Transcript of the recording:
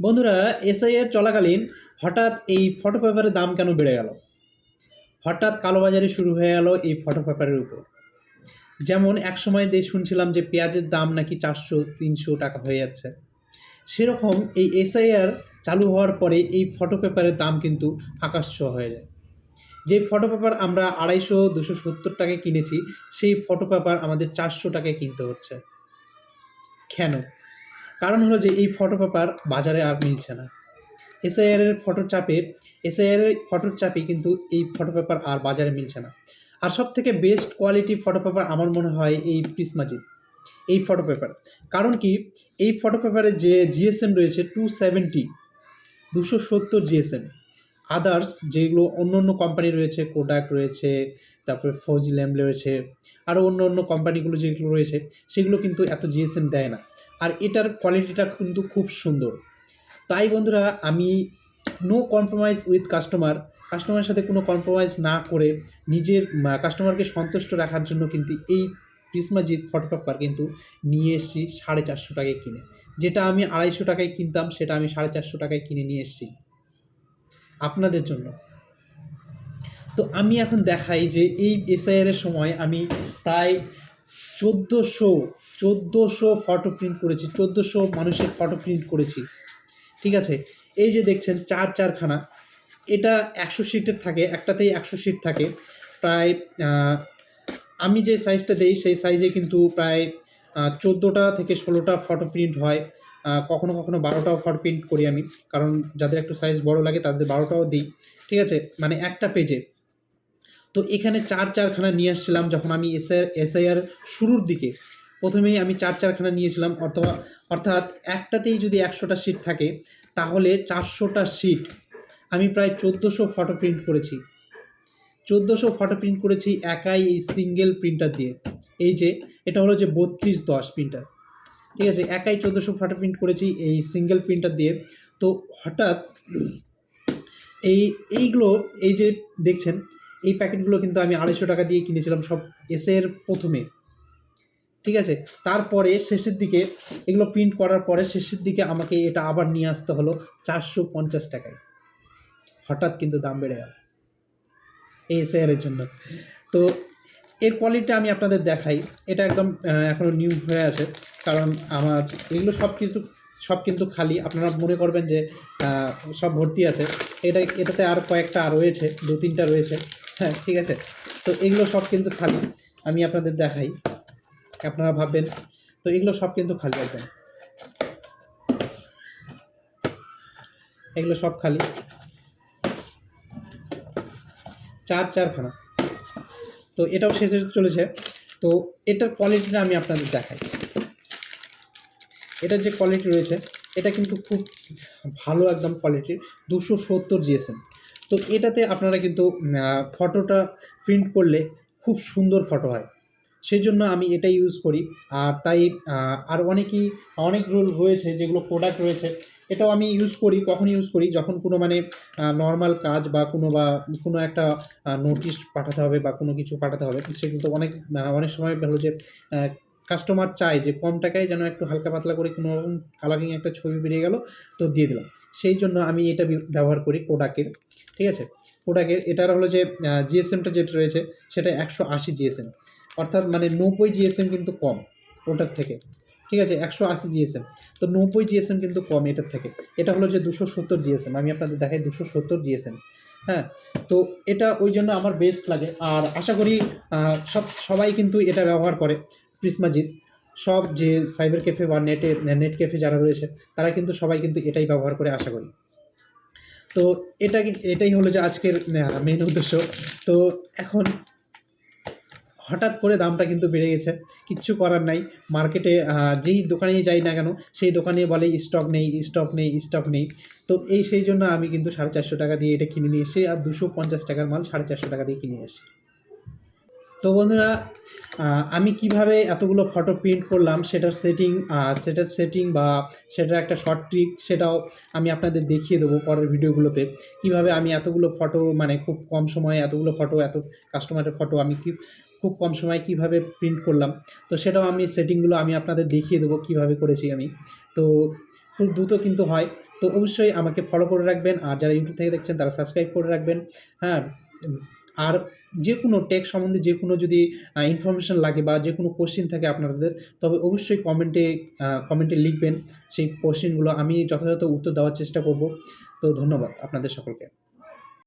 বন্ধুরা এসআইয়ের চলাকালীন হঠাৎ এই ফটো পেপারের দাম কেন বেড়ে গেল? হঠাৎ কালোবাজারি শুরু হয়ে গেল এই ফটো পেপারের উপর। যেমন এক সময় দিয়ে শুনছিলাম যে পেঁয়াজের দাম নাকি চারশো, তিনশো টাকা হয়ে যাচ্ছে। সেরকম এই এসআইআর চালু হওয়ার পরে এই ফটো পেপারের দাম কিন্তু আকাশ হয়ে যায়। যে ফটো পেপার আমরা আড়াইশো, দুশো সত্তর টাকায় কিনেছি, সেই ফটো পেপার আমাদের চারশো টাকায় কিনতে হচ্ছে। কেন? কারণ হলো যে এই ফটো পেপার বাজারে আর মিলছে না। এসআইআর এর ফটোর চাপে এসআইআর এর ফটোর চাপে কিন্তু এই ফটো পেপার আর বাজারে মিলছে না। আর সব থেকে বেস্ট কোয়ালিটি ফটো পেপার আমার মনে হয় এই প্রিসমাজিদ এই ফটো পেপার কারণ কি? এই ফটো পেপারে যে জিএসএম রয়েছে টু সেভেন্টি দুশো সত্তর জিএসএম আদার্স যেগুলো অন্য অন্য কোম্পানি রয়েছে কোডাক রয়েছে, তারপরে ফৌজি ল্যাম্ব রয়েছে আরও অন্য অন্য কোম্পানিগুলো যেগুলো রয়েছে, সেগুলো কিন্তু এত জিএসএম দেয় না। আর এটার কোয়ালিটিটা কিন্তু খুব সুন্দর। তাই বন্ধুরা, আমি নো কম্প্রোমাইজ উইথ কাস্টমার কাস্টমারের সাথে কোনো কম্প্রোমাইজ না করে নিজের কাস্টমারকে সন্তুষ্ট রাখার জন্য কিন্তু এই প্রিসমাজিৎ ফটো পেপার কিন্তু নিয়ে এসেছি সাড়ে চারশো টাকায় কিনে। যেটা আমি আড়াইশো টাকায় কিনতাম, সেটা আমি সাড়ে চারশো টাকায় কিনে নিয়ে এসেছি আপনাদের জন্য। তো আমি এখন দেখাই যে এই এসআইআর এর সময় আমি প্রায় চোদ্দোশো চোদ্দোশো ফটো প্রিন্ট করেছি, চোদ্দোশো মানুষের ফটো প্রিন্ট করেছি। ঠিক আছে? এই যে দেখছেন, চার চারখানা। এটা একশো সিটের থাকে, একটাতেই একশো সিট থাকে। প্রায় আমি যে সাইজটা দেই, সেই সাইজে কিন্তু প্রায় চোদ্দোটা থেকে ষোলোটা ফটো প্রিন্ট হয়। কখনো কখনো বারোটাও ফটো প্রিন্ট করি আমি। কারণ যাদের একটু সাইজ বড় লাগে, তাদের বারোটাও দিই। ঠিক আছে? মানে একটা পেজে তো এখানে চার চারখানা নিয়ে আসছিলাম যখন আমি এসআই, এসআইআর শুরুর দিকে। প্রথমেই আমি চার চারখানা নিয়েছিলাম, অথবা, অর্থাৎ একটাতেই যদি একশোটা সিট থাকে, তাহলে চারশোটা সিট আমি প্রায় চোদ্দোশো ফটো প্রিন্ট করেছি। চোদ্দোশো ফটো প্রিন্ট করেছি একাই এই সিঙ্গেল প্রিন্টার দিয়ে। এই যে, এটা হলো যে বত্রিশ দশ প্রিন্টার ঠিক আছে, একাই চোদ্দোশো ফটো প্রিন্ট করেছি এই সিঙ্গেল প্রিন্টার দিয়ে। তো হঠাৎ এই, এইগুলো, এই যে দেখছেন এই প্যাকেটগুলো কিন্তু আমি আড়াইশো টাকা দিয়ে কিনেছিলাম সব এসের প্রথমে। ঠিক আছে? তারপরে শেষের দিকে এগুলো প্রিন্ট করার পরে শেষের দিকে আমাকে এটা আবার নিয়ে আসতে হলো চারশো পঞ্চাশ টাকায়। হঠাৎ কিন্তু দাম বেড়ে গেল। এই এসআইআরের জন্য। তো এর কোয়ালিটিটা আমি আপনাদের দেখাই। এটা একদম আহ, এখনও নিউ হয়ে আছে। কারণ আমার এগুলো সব কিছু সব কিন্তু খালি। আপনারা মনে করবেন যে সব ভর্তি আছে। এটা এটাতে আর কয়েকটা রয়েছে দু তিনটা রয়েছে। হ্যাঁ ঠিক আছে। তো এগুলো সব কিন্তু খালি। আমি আপনাদের দেখাই। আপনারা ভাববেন, তো এগুলো সব কিন্তু খালি একদম। এগুলো সব খালি। চার চারখানা। তো এটাও শেষে চলেছে। তো এটার কোয়ালিটিটা আমি আপনাদের দেখাই। এটার যে কোয়ালিটি রয়েছে, এটা কিন্তু খুব ভালো একদম কোয়ালিটির দুশো সত্তর জিএসএম তো এটাতে আপনারা কিন্তু ফটোটা প্রিন্ট করলে খুব সুন্দর ফটো হয়। সেই জন্য আমি এটা ইউজ করি। আর তাই আর অনেকই, অনেক রুল রয়েছে যেগুলো প্রোডাক্ট রয়েছে, এটাও আমি ইউজ করি। কখন ইউজ করি? যখন কোনো মানে নর্মাল কাজ বা কোনো বা কোনো একটা নোটিশ পাঠাতে হবে বা কোনো কিছু পাঠাতে হবে, সে কিন্তু অনেক অনেক সময় হলো যে কাস্টমার চায় যে কম টাকায় যেন একটু হালকা পাতলা করে কোনো রকম কালারিং একটা ছবি বেরিয়ে গেল, তো দিয়ে দিলাম। সেই জন্য আমি এটা ব্যবহার করি কোডাকের ঠিক আছে? কোডাকের এটার হলো যে জিএসএমটা যেটা রয়েছে, সেটা একশো আশি জিএসএম অর্থাৎ মানে নব্বই জিএসএম কিন্তু কম ওটার থেকে। ঠিক আছে? একশো আশি জিএসএম তো নব্বই জিএসএম কিন্তু কম এটার থেকে। এটা হলো যে দুশো সত্তর জিএসএম আমি আপনাদের দেখাই দুশো সত্তর জিএসএম হ্যাঁ? তো এটা ওই জন্য আমার বেস্ট লাগে। আর আশা করি সব, সবাই কিন্তু এটা ব্যবহার করে। প্রিসমাজিৎ সব যে সাইবার ক্যাফে বা নেটে নেট ক্যাফে যারা রয়েছে, তারা কিন্তু সবাই কিন্তু এটাই ব্যবহার করে আশা করি। তো এটা এটাই হলো যে আজকের মেন উদ্দেশ্য। তো এখন হঠাৎ করে দামটা কিন্তু বেড়ে গেছে, কিচ্ছু করার নাই। মার্কেটে যেই দোকানেই যাই না কেন, সেই দোকানে বলে স্টক নেই স্টক নেই স্টক নেই। তো এই সেই জন্য আমি কিন্তু সাড়ে চারশো টাকা দিয়ে এটা কিনে নিয়ে এসে আর দুশো পঞ্চাশ টাকার মাল সাড়ে চারশো টাকা দিয়ে কিনে এসে তো বন্ধুরা আমি কীভাবে এতগুলো ফটো প্রিন্ট করলাম সেটার সেটিং সেটার সেটিং বা সেটার একটা শর্ট ট্রিক সেটাও আমি আপনাদের দেখিয়ে দেবো পরের ভিডিওগুলোতে। কীভাবে আমি এতগুলো ফটো মানে খুব কম সময়ে এতগুলো ফটো এত কাস্টমারের ফটো আমি কি, খুব কম সময়ে কীভাবে প্রিন্ট করলাম। তো সেটাও আমি সেটিংগুলো আমি আপনাদের দেখিয়ে দেবো কীভাবে করেছি আমি। তো খুব দ্রুত কিন্তু হয়। তো অবশ্যই আমাকে ফলো করে রাখবেন। আর যারা ইউটিউব থেকে দেখছেন তারা সাবস্ক্রাইব করে রাখবেন। হ্যাঁ আর যে কোনো টেক সম্বন্ধে যে কোনো যদি ইনফরমেশন লাগে বা যে কোনো কোশ্চিন থাকে আপনাদের, তবে অবশ্যই কমেন্টে কমেন্টে লিখবেন। সেই কোশ্চিনগুলো আমি যথাযথ উত্তর দেওয়ার চেষ্টা করব। তো ধন্যবাদ আপনাদের সকলকে।